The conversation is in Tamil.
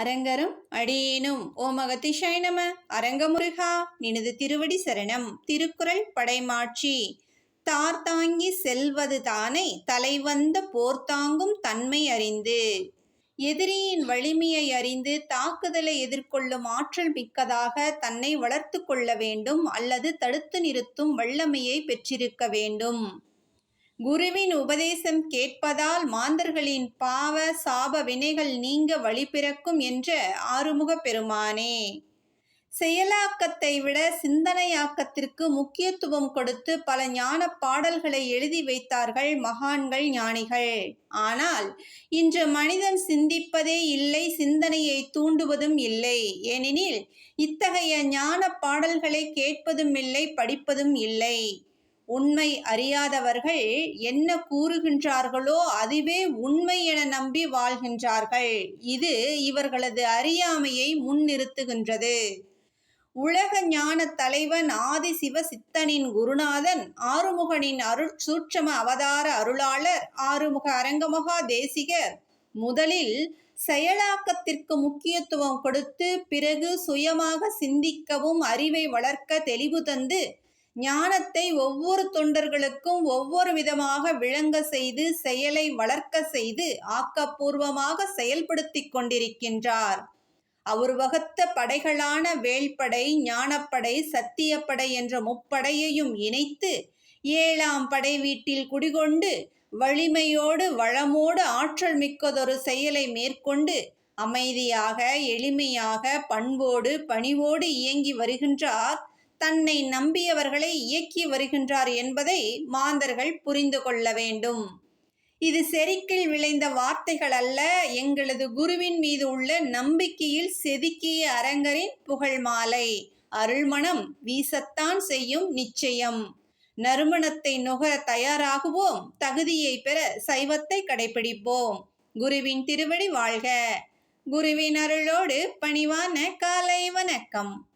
அரங்கரும் அடியேனும். ஓமகதிஷாய நம. அரங்கமுருகா நினது திருவடி சரணம். திருக்குறள் படைமாட்சி. தார்தாங்கி செல்வது தானே. தலைவந்த போர்த்தாங்கும் தன்மை அறிந்து. எதிரியின் வலிமையை அறிந்து தாக்குதலை எதிர்கொள்ளும் ஆற்றல் மிக்கதாக தன்னை வளர்த்து கொள்ள வேண்டும். அல்லது தடுத்து நிறுத்தும் வல்லமையை பெற்றிருக்க வேண்டும். குருவின் உபதேசம் கேட்பதால் மாந்தர்களின் பாவ சாப வினைகள் நீங்க வழி பிறக்கும் என்ற ஆறுமுக பெருமானே. செயலாக்கத்தை விட சிந்தனையாக்கத்திற்கு முக்கியத்துவம் கொடுத்து பல ஞான பாடல்களை எழுதி வைத்தார்கள் மகான்கள் ஞானிகள். ஆனால் இன்று மனிதன் சிந்திப்பதே இல்லை சிந்தனையை தூண்டுவதும் இல்லை. ஏனெனில் இத்தகைய ஞான பாடல்களை கேட்பதும் இல்லை படிப்பதும் இல்லை. உண்மை அறியாதவர்கள் என்ன கூறுகின்றார்களோ அதுவே உண்மை என நம்பி வாழ்கின்றார்கள். இது இவர்களது அறியாமையை முன்னிறுத்துகின்றது. உலக ஞான தலைவன் ஆதி சிவ சித்தனின் குருநாதன் ஆறுமுகனின் அருள் சூட்சம அவதார அருளாளர் ஆறுமுக அரங்கமகா தேசிகர். முதலில் செயலாக்கத்திற்கு முக்கியத்துவம் கொடுத்து பிறகு சுயமாக சிந்திக்கவும் அறிவை வளர்க்க தெளிவு தந்து ஞானத்தை ஒவ்வொரு தொண்டர்களுக்கும் ஒவ்வொரு விதமாக விளங்க செய்து செயலை வளர்க்க செய்து ஆக்கப்பூர்வமாக செயல்படுத்திக் கொண்டிருக்கின்றார். அவர் வகுத்த படைகளான வேள்படை ஞானப்படை சத்தியப்படை என்ற முப்படையையும் இணைத்து ஏழாம் படை வீட்டில் குடிகொண்டு வலிமையோடு வளமோடு ஆற்றல் மிக்கதொரு செயலை மேற்கொண்டு அமைதியாக எளிமையாக பண்போடு பணிவோடு இயங்கி வருகின்றார். தன்னை நம்பியவர்களை இயக்கி வருகின்றார் என்பதை மாந்தர்கள் புரிந்து கொள்ள வேண்டும். இது செருக்கில் விளைந்த வார்த்தைகள் அல்ல. எங்களது குருவின் மீது உள்ள நம்பிக்கையில் செதுக்கிய அரங்கரின் புகழ் மாலை. அருள்மணம் வீசத்தான் செய்யும் நிச்சயம். நறுமணத்தை நுகர தயாராகுவோம். தகுதியை பெற சைவத்தை கடைபிடிப்போம். குருவின் திருவடி வாழ்க. குருவின் அருளோடு பணிவான காலை வணக்கம்.